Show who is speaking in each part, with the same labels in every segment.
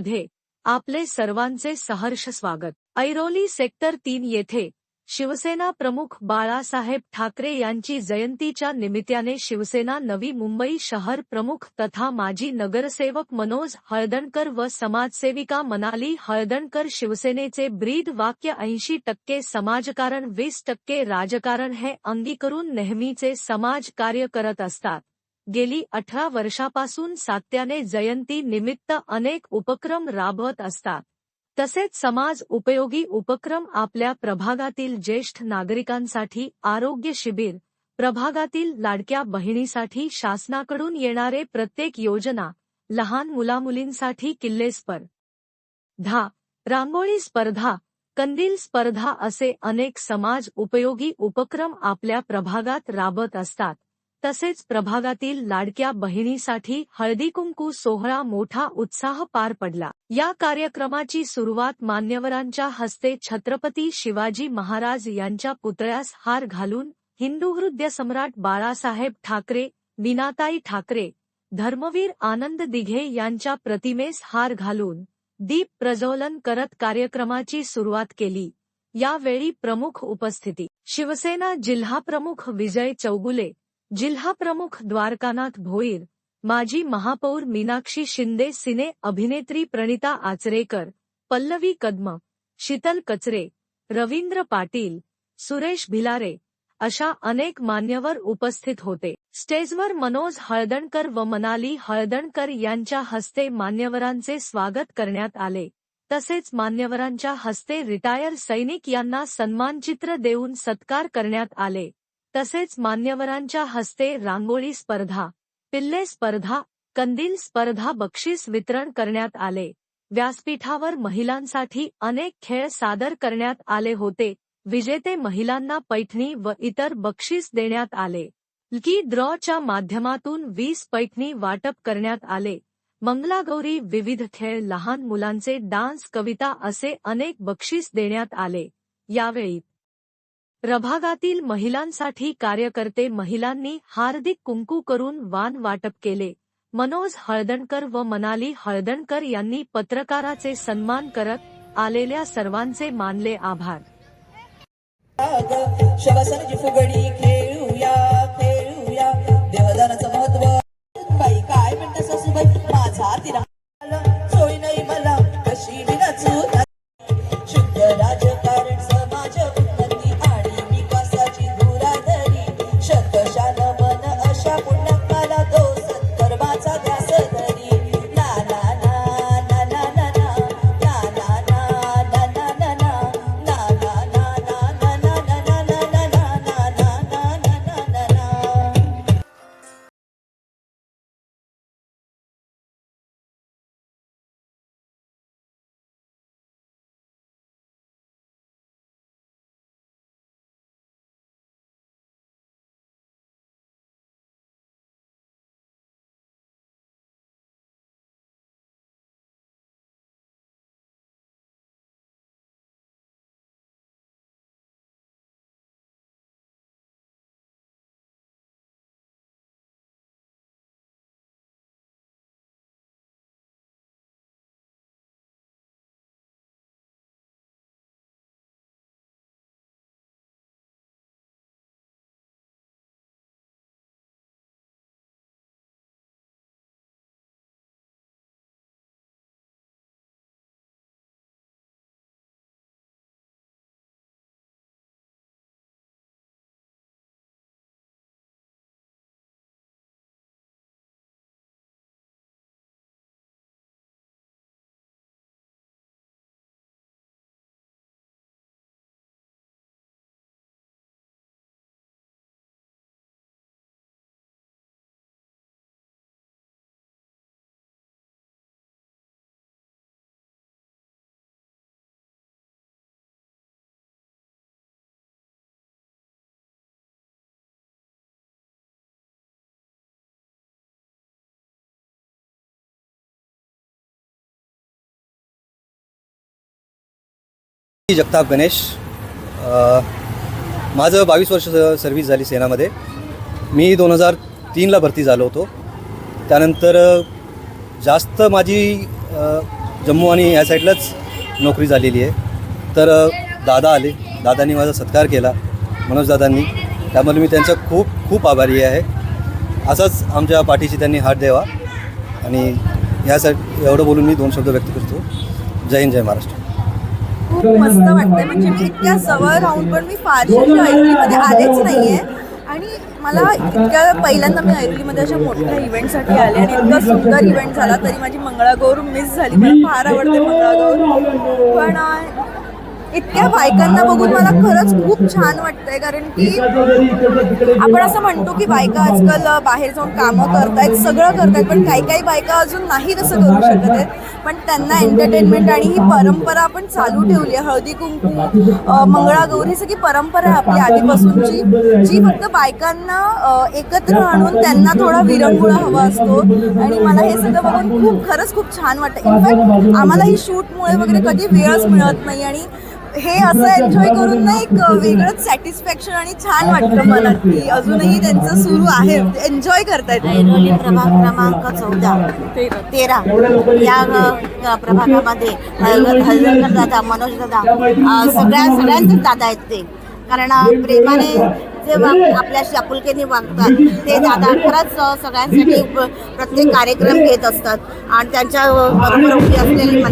Speaker 1: मध्ये आपले सर्वांचे सहर्ष स्वागत. ऐरोली सेक्टर तीन येथे शिवसेना प्रमुख बाळासाहेब ठाकरे यांची जयंतीच्या निमित्ताने शिवसेना नवी मुंबई शहर प्रमुख तथा माजी नगरसेवक मनोज हळदणकर व समाजसेविका मनाली हळदणकर शिवसेनेचे ब्रीद वाक्य ऐंशी टक्के समाजकारण वीस टक्के राजकारण हे अंगीकरून नेहमीचे समाज कार्य करत असतात. गेली अठरा वर्षापासून सात्याने जयंती निमित्त अनेक उपक्रम राबवत असतात. तसेच समाज उपयोगी उपक्रम आपल्या प्रभागातील ज्येष्ठ नागरिकांसाठी आरोग्य शिबिर प्रभागातील लाडक्या बहिणीसाठी शासनाकडून येणारे प्रत्येक योजना लहान मुलामुलींसाठी किल्ले स्पर्धा रांगोळी स्पर्धा कंदील स्पर्धा असे अनेक समाज उपयोगी उपक्रम आपल्या प्रभागात राबत असतात. तसेच प्रभागातील लाडक्या बहिणीसाठी हळदी कुंकू सोहळा मोठा उत्साह पार पडला. या कार्यक्रमाची सुरुवात मान्यवरांच्या हस्ते छत्रपती शिवाजी महाराज यांच्या पुतळ्यास हार घालून हिंदू हृदय सम्राट बाळासाहेब ठाकरे विनाताई ठाकरे धर्मवीर आनंद दिघे यांच्या प्रतिमेस हार घालून दीप प्रज्वलन करत कार्यक्रमाची सुरुवात केली. यावेळी प्रमुख उपस्थिती शिवसेना जिल्हाप्रमुख विजय चौगुले जिल्हाप्रमुख द्वारकानाथ भोईर माजी महापौर मीनाक्षी शिंदे सिने अभिनेत्री प्रणिता आचरेकर पल्लवी कदम शीतल कचरे रवींद्र पाटील सुरेश भिलारे अशा अनेक मान्यवर उपस्थित होते. स्टेजवर मनोज हळदणकर व मनाली हळदणकर यांच्या हस्ते मान्यवरांचे स्वागत करण्यात आले. तसेच मान्यवरांच्या हस्ते रिटायर सैनिक यांना सन्मानचित्र देऊन सत्कार करण्यात आले. तसेच मान्यवरांच्या हस्ते रांगोळी स्पर्धा पिल्ले स्पर्धा कंदील स्पर्धा बक्षीस वितरण करण्यात आले. व्यासपीठावर महिलांसाठी अनेक खेळ सादर करण्यात आले होते. विजेते महिलांना पैठणी व इतर बक्षीस देण्यात आले. की ड्रॉच्या माध्यमातून वीस पैठणी वाटप करण्यात आले. मंगलागौरी विविध खेळ लहान मुलांचे डान्स कविता असे अनेक बक्षीस देण्यात आले. यावेळी प्रभागातील महिलांसाठी कार्यकर्ते महिलांनी हार्दिक कुंकू करून वान वाटप केले. मनोज हळदणकर व मनाली हळदणकर यांनी पत्रकाराचे सन्मान करत आलेल्या सर्वांचे मानले आभार.
Speaker 2: जगताप गणेश माझं बावीस वर्ष सर्व्हिस झाली सेनामध्ये. मी दोन हजार तीनला भरती झालो होतो. त्यानंतर जास्त माझी जम्मू आणि या साईडलाच नोकरी झालेली आहे. तर दादा आले. दादांनी माझा सत्कार केला मनोज दादांनी. त्यामुळे मी त्यांचा खूप खूप आभारी आहे. असंच आमच्या पाठीशी त्यांनी हात द्यावा. आणि ह्यासाठी एवढं बोलून मी दोन शब्द व्यक्त करतो. जय हिंद जय महाराष्ट्र.
Speaker 3: खूप मस्त वाटतंय. म्हणजे मी इतक्या जवळ राहून पण मी फारशी ऐकलीमध्ये आलेच नाहीये. आणि मला इतक्या पहिल्यांदा मी ऐकलीमध्ये अशा मोठ्या इव्हेंटसाठी आले आणि इतका सुंदर इव्हेंट झाला तरी माझी मंगळागौर मिस झाली. मला फार आवडते मंगळागौर. पण इतक्या बायकांना बघून मला खरंच खूप छान वाटतंय कारण की आपण असं म्हणतो की बायका आजकाल बाहेर जाऊन कामं करतायत सगळं करतायत पण काही काही बायका अजून नाही तसं करू शकत आहेत. पण त्यांना एंटरटेनमेंट आणि ही परंपरा आपण चालू ठेवली आहे. हळदी कुंकू मंगळागौर ही सगळी परंपरा आहे आपली आधीपासूनची जी फक्त बायकांना एकत्र आणून त्यांना थोडा विरंगुळा हवा असतो. आणि मला हे सगळं बघून खूप खरंच खूप छान वाटतं. इनफॅक्ट आम्हाला ही शूटमुळे वगैरे कधी वेळच मिळत नाही आणि हे असं एन्जॉय करून ना एक वेगळंच सॅटिस्फॅक्शन आणि छान वाटतं मला की अजूनही त्यांचं सुरू आहे. एन्जॉय करतायत
Speaker 4: ऐरोली प्रभाग क्रमांक चौदा. तेरा. या प्रभागामध्ये हळदणकर दादा मनोज दादा. सगळ्या सगळ्यांचेच दादा आहेत ते. कारण प्रेमाने जे आपल्याशी आपुलकीने वागतात ते दादा खरंच सगळ्यांसाठी प्रत्येक कार्यक्रम घेत असतात. आणि त्यांच्या बरोबर उभी असलेली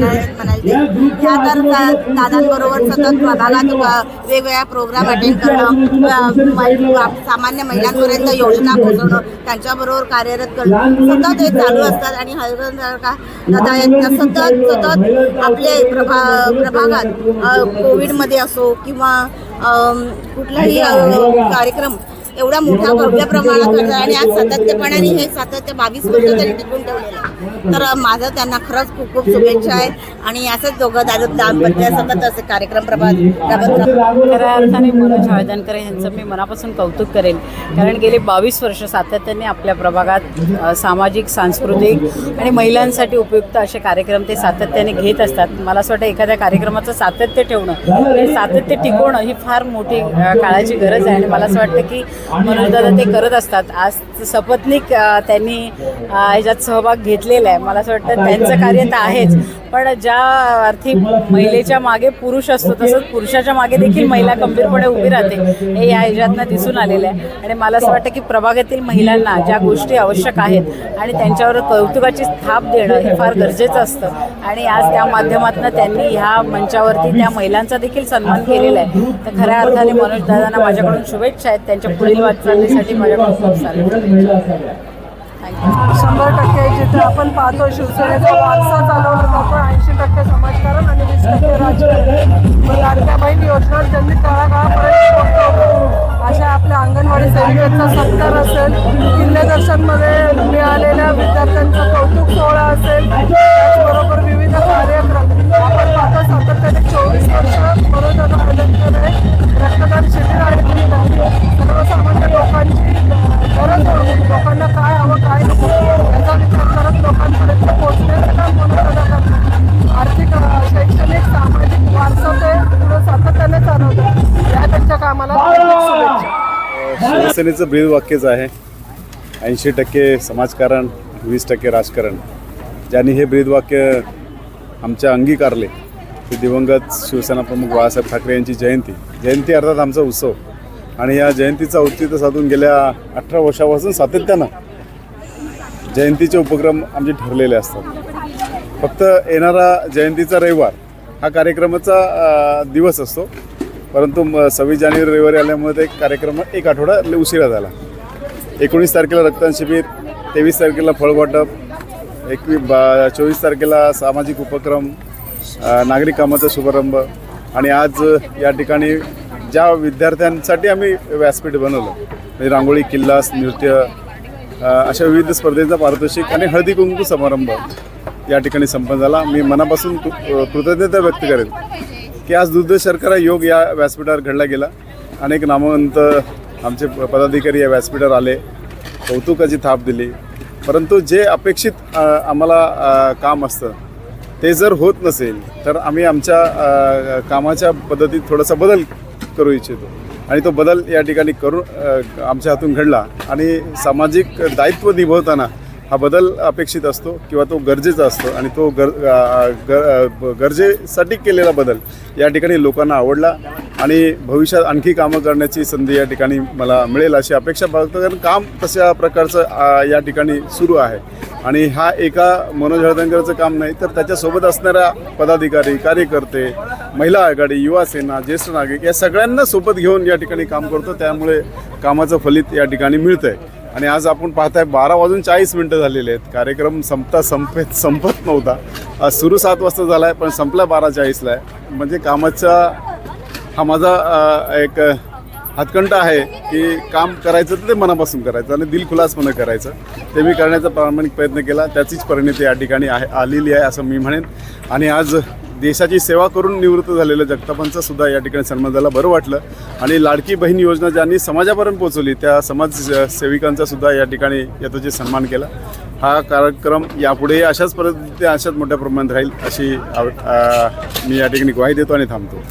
Speaker 4: त्या तर दा- दादांबरोबर सतत प्रभागात अ, वेगवेगळ्या प्रोग्राम अटेंड करणं सामान्य महिलांपर्यंत योजना पोहोचवणं त्यांच्याबरोबर कार्यरत करणं सतत हे चालू असतात. आणि का दादा यांना सतत सतत आपले प्रभा प्रभागात कोविडमध्ये असो किंवा कुठलाही कार्यक्रम एवढा मोठा भव्य प्रमाणात करतात आणि आज सातत्यपणाने हे सातत्य बावीस वर्ष तरी टिकून ठेवलेलं आहे. तर माझं त्यांना खरंच खूप खूप शुभेच्छा आहेत. आणि असंच दोघं दादा दाम्पत्य सतत असे कार्यक्रम प्रभात
Speaker 5: खऱ्या अर्थाने मनोज हळदणकर यांचं मी मनापासून कौतुक करेन. कारण गेली बावीस वर्ष सातत्याने आपल्या प्रभागात सामाजिक सांस्कृतिक आणि महिलांसाठी उपयुक्त असे कार्यक्रम ते सातत्याने घेत असतात. मला असं वाटतं एखाद्या कार्यक्रमाचं सातत्य ठेवणं हे सातत्य टिकवणं ही फार मोठी काळाची गरज आहे. आणि मला असं वाटतं की मनोजदादा ते करत असतात. आज सपत्नीक त्यांनी ह्याच्यात सहभाग घेतलेला आहे. मला असं वाटतं त्यांचं कार्य तर आहेच. पण ज्या अर्थी महिलेच्या मागे पुरुष असतो तसंच पुरुषाच्या मागे देखील महिला गंभीरपणे उभी राहते. हे या ह्याच्यातनं दिसून आलेलं आहे. आणि मला असं वाटतं की प्रभागातील महिलांना ज्या गोष्टी आवश्यक आहेत आणि त्यांच्यावर कौतुकाची थाप देणं हे फार गरजेचं असतं. आणि आज त्या माध्यमातून त्यांनी ह्या मंचावरती त्या महिलांचा देखील सन्मान केलेला आहे. तर खऱ्या अर्थाने मनोज दादांना माझ्याकडून शुभेच्छा आहेत. त्यांच्या पुढील वाटचालीसाठी माझ्याकडून
Speaker 3: शंभर टक्के जिथे आपण पाहतो शिवसेनेचा वारसा चालवला जातो ऐंशी टक्के समाजकारण आणि वीस टक्के राजकारण. मग लाडक्या बहीण योजना त्यांनी तळागाळापर्यंत पोहोचवतो अशा आपल्या अंगणवाडी सेविकेचा सत्कार असेल किल्ले दर्शनमध्ये मिळालेल्या विद्यार्थ्यांचा कौतुक सोहळा असेल त्याचबरोबर विविध कार्यक्रम आपण
Speaker 6: शिवसेनेचं ब्रीद वाक्यच आहे. ऐंशी टक्के समाजकारण वीस टक्के राजकारण. ज्यांनी हे ब्रीदवाक्य आमच्या अंगीकारले ते दिवंगत शिवसेना प्रमुख बाळासाहेब ठाकरे यांची जयंती. जयंती अर्थात आमचा उत्सव. आणि या जयंतीचा औचित्य साधून गेल्या अठरा वर्षापासून सातत्यानं जयंतीचे उपक्रम आमचे ठरलेले असतात. फक्त येणारा जयंतीचा रविवार हा कार्यक्रमाचा दिवस असतो. परंतु म- सव्वीस जानेवारी रविवारी आल्यामुळे ते कार्यक्रम एक आठवडा उशिरा झाला. एकोणीस तारखेला रक्तदान शिबिर तेवीस तारखेला फळवाटप एकवीस बा चोवीस तारखेला सामाजिक उपक्रम नागरिक कामाचा शुभारंभ आणि आज या ठिकाणी ज्या विद्यार्थ्यांसाठी आम्ही व्यासपीठ बनवलं म्हणजे रांगोळी किल्लास नृत्य अशा विविध स्पर्धेचा पारितोषिक आणि हळदी कुंकू समारंभ या ठिकाणी संपन्न झाला. मी मनापासून कृतज्ञता व्यक्त करेन. की आज दुग्ध शर्करा योग या व्यासपीठावर घडला गेला. अनेक नामवंत आमचे प- पदाधिकारी या व्यासपीठावर आले. कौतुकाची थाप दिली. परंतु जे अपेक्षित आम्हाला काम असतं ते जर होत नसेल तर आम्ही आमच्या कामाच्या पद्धतीत थोडासा बदल करू इच्छितो. आणि तो बदल या ठिकाणी करू आमच्या हातून घडला. आणि सामाजिक दायित्व निभवताना हा बदल अपेक्षित असतो किंवा तो गरजेचा असतो आणि तो गर ग- गरजेसाठी केलेला बदल या ठिकाणी लोकांना आवडला आणि भविष्यात आणखी कामं करण्याची संधी या ठिकाणी मला मिळेल अशी अपेक्षा बाळगतो कारण काम तशा प्रकारचं या ठिकाणी सुरू आहे. आणि हा एका मनोज हळदणकरचं काम नाही तर त्याच्यासोबत असणाऱ्या पदाधिकारी कार्यकर्ते महिला आघाडी युवा सेना ज्येष्ठ नागरिक या सगळ्यांना सोबत घेऊन या ठिकाणी काम करतो. त्यामुळे कामाचं फलित या ठिकाणी मिळतं आहे आणि आज आपण पाहताय बारा वाजून चाळीस मिनटं झालेले आहेत. कार्यक्रम संपता संपत संपत नव्हता. आज सुरू सात वाजता झाला आहे पण संपला बारा चाळीसला आहे. म्हणजे कामाचा हा माझा एक हातकंटा आहे की काम करायचं तर ते मनापासून करायचं आणि दिलखुलासपणे करायचं. ते मी करण्याचा प्रामाणिक प्रयत्न केला. त्याचीच परिणिती या ठिकाणी आहे आलेली आहे असं मी म्हणेन. आणि आज देशाची सेवा करून निवृत्त झालेल्या जगतापांचा सुद्धा या ठिकाणी सन्मान झाला. बरं वाटलं. आणि लाडकी बहीण योजना ज्यांनी समाजापर्यंत पोहोचवली त्या समाज सेविकांचा सुद्धा या ठिकाणी यथोचित सन्मान केला. हा कार्यक्रम यापुढे अशाच पद्धतीने अशाच मोठ्या प्रमाणात राहील अशी मी या ठिकाणी ग्वाही देतो आणि थांबतो.